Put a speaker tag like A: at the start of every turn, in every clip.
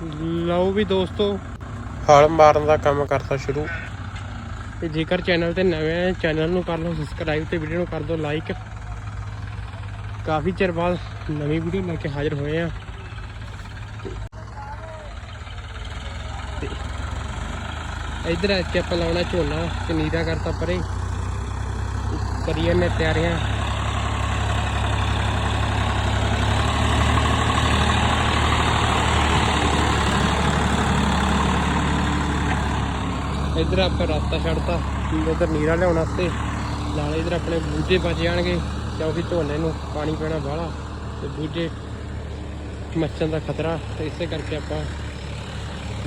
A: ਲਓ ਵੀ ਦੋਸਤੋ। ਹਲ ਮਾਰਨ ਦਾ ਕੰਮ ਕਰਤਾ ਸ਼ੁਰੂ। ਤੇ ਜੇਕਰ ਚੈਨਲ ਤੇ ਨਵੇਂ ਆ ਚੈਨਲ ਨੂੰ ਕਰ ਲਓ ਸਬਸਕ੍ਰਾਈਬ ਤੇ ਵੀਡੀਓ ਨੂੰ ਕਰ ਦਿਓ ਲਾਈਕ ਕਾਫੀ ਚਿਰ ਬਾਅਦ ਨਵੀਂ ਵੀਡੀਓ ਲੈ ਕੇ ਹਾਜ਼ਰ ਹੋਏ ਆ। ਇਧਰ ਇੱਥੇ ਆਪਾਂ ਲਾਉਣਾ ਝੋਨਾ ਤੇ ਨੀਰਾ ਕਰਤਾ ਪਰੇ। ਕਰੀਏ ਨੇ ਤਿਆਰੀਆਂ ਇੱਧਰ ਆਪਾਂ ਰਸਤਾ ਛੱਡਤਾ ਇਧਰ ਨੀਰਾ ਲਿਆਉਣ ਵਾਸਤੇ। ਨਾਲੇ ਇੱਧਰ ਆਪਣੇ ਬੂਝੇ ਬਚ ਜਾਣਗੇ, ਕਿਉਂਕਿ ਝੋਨੇ ਨੂੰ ਪਾਣੀ ਪੈਣਾ ਬਾਹਲਾ, ਤੇ ਬੂਝੇ ਮੱਛਣ ਦਾ ਖਤਰਾ, ਤੇ ਇਸੇ ਕਰਕੇ ਆਪਾਂ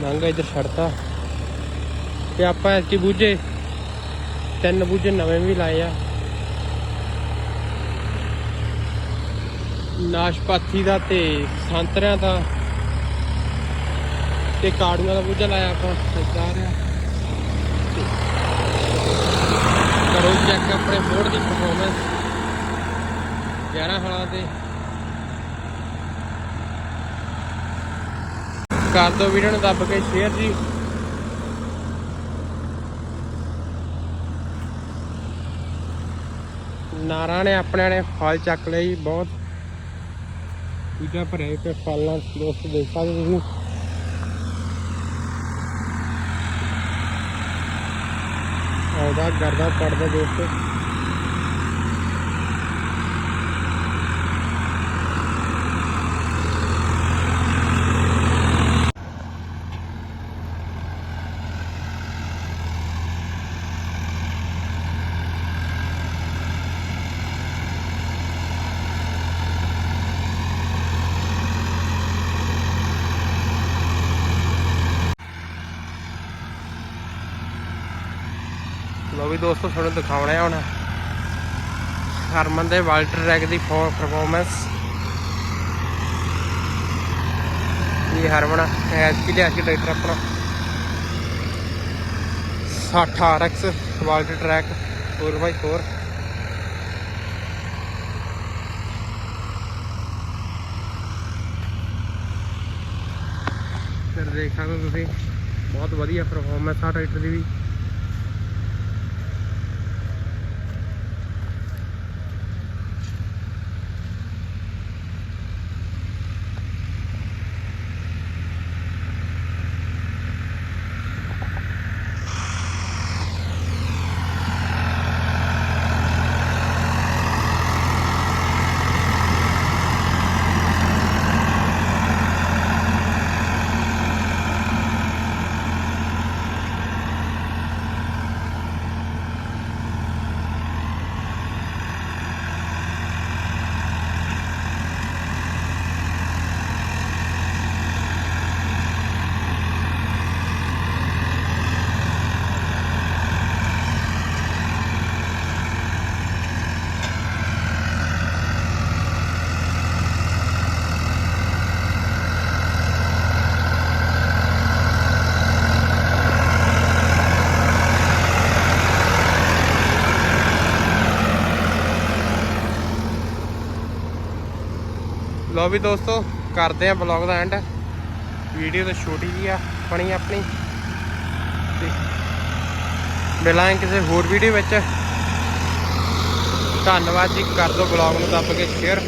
A: ਮੰਗਾ ਇੱਧਰ ਛੱਡਤਾ। ਤੇ ਆਪਾਂ ਐਤਕੀ ਬੂਝੇ, ਤਿੰਨ ਬੂਝੇ ਨਵੇਂ ਵੀ ਲਾਏ ਆ। ਨਾਸ਼ਪਾਤੀ ਦਾ ਤੇ ਸੰਤਰਿਆਂ ਦਾ ਤੇ ਕਾੜੂਆਂ ਦਾ ਬੂਝਾ ਲਾਇਆ ਆਪਾਂ ਸਰਦਾਰ ਆ ਕਰੋ ਚੈੱਕ ਆਪਣੇ ਬੋਰਡ ਦੀ ਪਰਫਾਰਮੈਂਸ 11 ਹਾਲਾਂ ਤੇ। ਕਰ ਦੋ ਵੀਡੀਓ ਨੂੰ ਦੱਬ ਕੇ ਸ਼ੇਅਰ ਜੀ। ਨਾਰਾ ਨੇ ਆਪਣੇ ਨੇ ਫਲ ਚੱਕ ਲਈ ਬਹੁਤ। ਚੀਜ਼ਾਂ ਭਰੇ ਤੇ ਫਲਾਂ ਦੋਸਤ ਦੇਖ ਸਕਦੇ ਤੁਸੀਂ। ਆਉਂਦਾ ਕਰਦਾ ਪੜਦਾ ਦੋਸਤ। ਲੋ ਵੀ ਦੋਸਤੋ, ਤੁਹਾਨੂੰ ਦਿਖਾਉਣਾ ਹੈ ਹੁਣ। ਹਰਮਨ ਦੇ ਵਾਲਟਰ ਰੈਕ ਦੀ ਪਰਫਾਰਮੈਂਸ ਇਹ ਹਰਮਨ ਐਚ ਪੀ ਲਿਆ ਸੀ ਟਰੈਕਟਰ ਆਪਣਾ। 60 RX ਵਾਲਟਰ ਟਰੈਕ 4x4 ਫਿਰ ਦੇਖ ਸਕਦੇ ਹੋ ਤੁਸੀਂ। ਬਹੁਤ ਵਧੀਆ ਪਰਫਾਰਮੈਂਸ ਆ ਟਰੈਕਟਰ ਦੀ ਵੀ। ਲੋ ਵੀ ਦੋਸਤੋ, ਕਰਦੇ ਆ ਬਲੌਗ ਦਾ ਐਂਡ ਵੀਡੀਓ ਤਾਂ ਛੋਟੀ ਜੀ ਆ, ਬਣੀ ਆਪਣੀ। ਤੇ ਮਿਲਾਂਗੇ ਕਿਸੇ ਹੋਰ ਵੀਡੀਓ ਵਿੱਚ। ਧੰਨਵਾਦ ਜੀ, ਕਰ ਦਿਓ ਬਲੌਗ ਨੂੰ ਦੱਬ ਕੇ ਸ਼ੇਅਰ